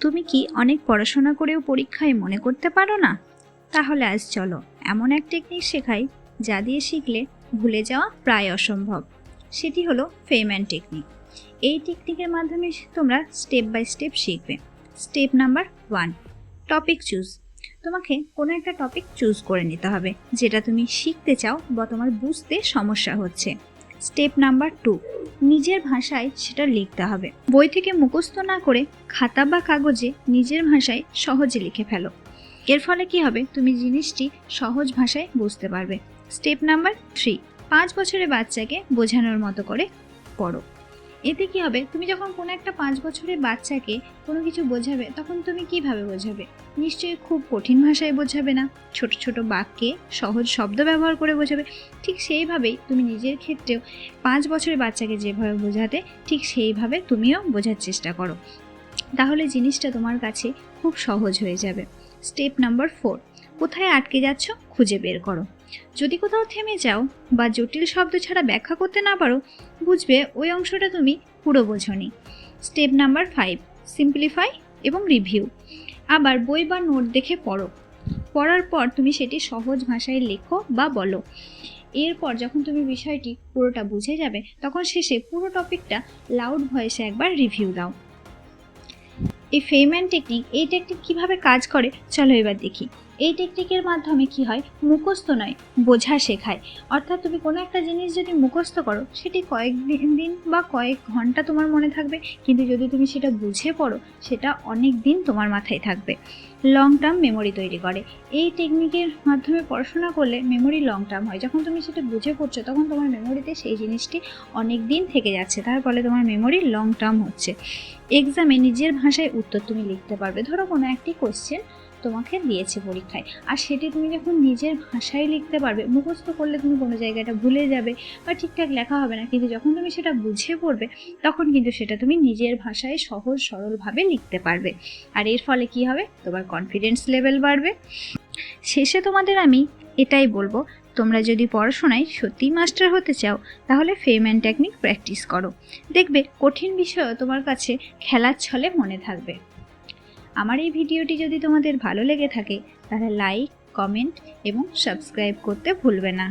তুমি কি অনেক পড়াশোনা করেও পরীক্ষায় মনে করতে পারো না? তাহলে আজ চলো, এমন এক টেকনিক শেখাই যা দিয়ে শিখলে ভুলে যাওয়া প্রায় অসম্ভব। সেটি হলো ফেম্যান টেকনিক এই টেকনিকের মাধ্যমে তোমরা স্টেপ বাই স্টেপ শিখবে। Step number one topic choose তোমাকে কোনো একটা টপিক চুজ করে নিতে হবে, যেটা তুমি শিখতে চাও বা তোমার বুঝতে সমস্যা হচ্ছে। Step number two. নিজের ভাষায় সেটা লিখতে হবে। বই থেকে মুখস্থ না করে খাতা বা কাগজে নিজের ভাষায় সহজে লিখে ফেলো। এর ফলে কি হবে? তুমি জিনিসটি সহজ ভাষায় বুঝতে পারবে। Step number three. পাঁচ বছরের বাচ্চাকে বোঝানোর মতো করে পড়ো। এতে কি হবে? তুমি যখন কোনো একটা পাঁচ বছরের বাচ্চাকে কোনো কিছু বোঝাবে, তখন তুমি কীভাবে বোঝাবে? নিশ্চয়ই খুব কঠিন ভাষায় বোঝাবে না। ছোট ছোট বাক্যে সহজ শব্দ ব্যবহার করে বোঝাবে। ঠিক সেইভাবেই তুমি নিজের ক্ষেত্রেও পাঁচ বছরের বাচ্চাকে যেভাবে বোঝাতে, ঠিক সেইভাবে তুমিও বোঝার চেষ্টা করো। তাহলে জিনিসটা তোমার কাছে খুব সহজ হয়ে যাবে। স্টেপ নাম্বার ফোর, কোথায় আটকে যাচ্ছ খুঁজে বের করো। যদি কোথাও থেমে যাও বা জটিল শব্দ ছাড়া ব্যাখ্যা করতে না পারো, বুঝবে ওই অংশটা তুমি পুরো বোঝনি। স্টেপ নাম্বার ফাইভ, সিম্পলিফাই এবং রিভিউ। আবার বই বা নোট দেখে পড়ো। পড়ার পর তুমি সেটি সহজ ভাষায় লেখো বা বলো। এরপর যখন তুমি বিষয়টি পুরোটা বুঝে যাবে, তখন শেষে পুরো টপিকটা লাউড ভয়েসে একবার রিভিউ দাও। এই ফেইম্যান টেকনিক এই টেকনিক কীভাবে কাজ করে? চলো এবার দেখি। এই টেকনিকের মাধ্যমে কি হয়? মুখস্থ নয়, বোঝা শেখায়। অর্থাৎ তুমি কোনো একটা জিনিস যদি মুখস্থ করো, সেটি কয়েক দিন বা কয়েক ঘণ্টা তোমার মনে থাকবে। কিন্তু যদি তুমি সেটা বুঝে পড়ো, সেটা অনেক দিন তোমার মাথায় থাকবে। লং টার্ম মেমোরি তৈরি করে। এই টেকনিকের মাধ্যমে পড়াশোনা করলে মেমোরি লং টার্ম হয়। যখন তুমি সেটা বুঝে পড়ছো, তখন তোমার মেমোরিতে সেই জিনিসটি অনেক দিন থেকে যাচ্ছে। তার ফলে তোমার মেমোরি লং টার্ম হচ্ছে। এক্সামে নিজের ভাষায় উত্তর তুমি লিখতে পারবে। ধরো কোনো একটি কোশ্চেন তোমাকে দিয়েছে পরীক্ষায়। আর সেটি তুমি যখন নিজের ভাষায় লিখতে পারবে, মুখস্থ করলে তুমি কোনো জায়গাটা ভুলে যাবে বা ঠিকঠাক লেখা হবে না। কিন্তু যখন তুমি সেটা বুঝে পড়বে, তখন কিন্তু সেটা তুমি নিজের ভাষায় সহজ সরলভাবে লিখতে পারবে। আর এর ফলে কি হবে? তোমার কনফিডেন্স লেভেল বাড়বে। শেষে তোমাদের আমি এটাই বলব, তোমরা যদি পড়াশোনায় সত্যিই মাস্টার হতে চাও, তাহলে ফেম অ্যান্ড টেকনিক প্র্যাকটিস করো। দেখবে কঠিন বিষয়ও তোমার কাছে খেলার ছলে মনে থাকবে। আমার এই ভিডিওটি যদি তোমাদের ভালো লেগে থাকে, তাহলে লাইক কমেন্ট এবং সাবস্ক্রাইব করতে ভুলবে না।